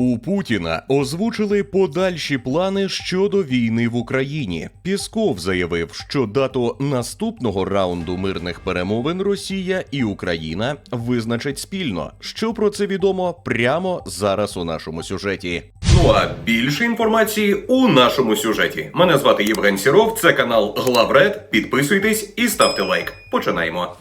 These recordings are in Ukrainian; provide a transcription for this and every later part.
У Путіна озвучили подальші плани щодо війни в Україні. Пісков заявив, що дату наступного раунду мирних перемовин Росія і Україна визначать спільно. Що про це відомо прямо зараз у нашому сюжеті. Ну а більше інформації у нашому сюжеті. Мене звати Євген Сіров. Це канал Главред. Підписуйтесь і ставте лайк. Починаємо.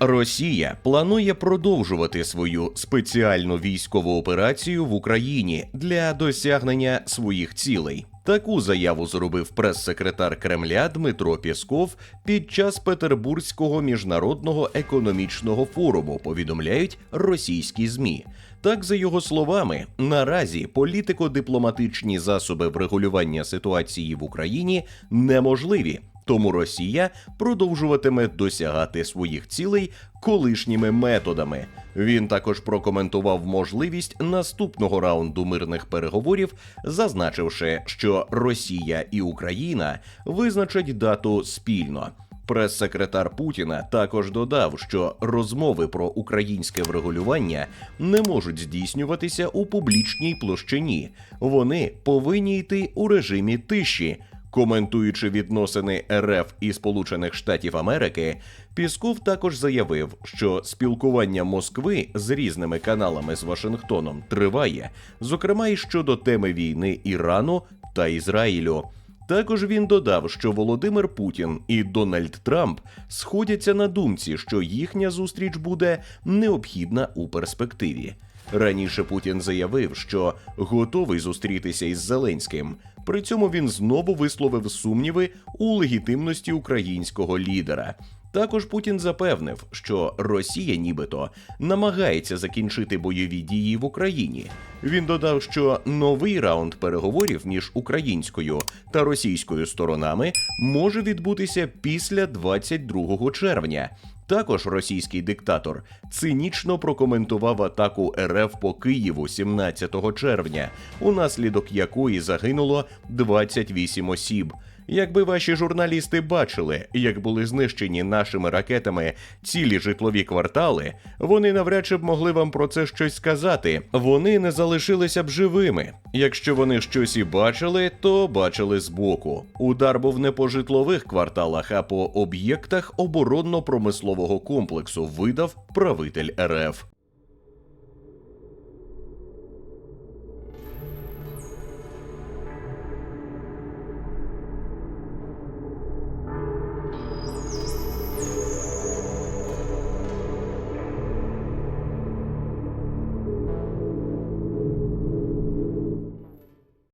Росія планує продовжувати свою спеціальну військову операцію в Україні для досягнення своїх цілей. Таку заяву зробив прес-секретар Кремля Дмитро Пєсков під час Петербурзького міжнародного економічного форуму. Повідомляють російські змі. Так, за його словами, наразі політико-дипломатичні засоби врегулювання ситуації в Україні неможливі. Тому Росія продовжуватиме досягати своїх цілей колишніми методами. Він також прокоментував можливість наступного раунду мирних переговорів, зазначивши, що Росія і Україна визначать дату спільно. Прес-секретар Путіна також додав, що розмови про українське врегулювання не можуть здійснюватися у публічній площині. Вони повинні йти у режимі тиші. Коментуючи відносини РФ і Сполучених Штатів Америки, Пісков також заявив, що спілкування Москви з різними каналами з Вашингтоном триває, зокрема й щодо теми війни Ірану та Ізраїлю. Також він додав, що Володимир Путін і Дональд Трамп сходяться на думці, що їхня зустріч буде необхідна у перспективі. Раніше Путін заявив, що готовий зустрітися із Зеленським. При цьому він знову висловив сумніви у легітимності українського лідера. Також Путін запевнив, що Росія нібито намагається закінчити бойові дії в Україні. Він додав, що новий раунд переговорів між українською та російською сторонами може відбутися після 22 червня. Також російський диктатор цинічно прокоментував атаку РФ по Києву 17 червня, унаслідок якої загинуло 28 осіб. Якби ваші журналісти бачили, як були знищені нашими ракетами цілі житлові квартали, вони навряд чи б могли вам про це щось сказати. Вони не залишилися б живими. Якщо вони щось і бачили, то бачили збоку. Удар був не по житлових кварталах, а по об'єктах оборонно-промислового комплексу. Видав правитель РФ.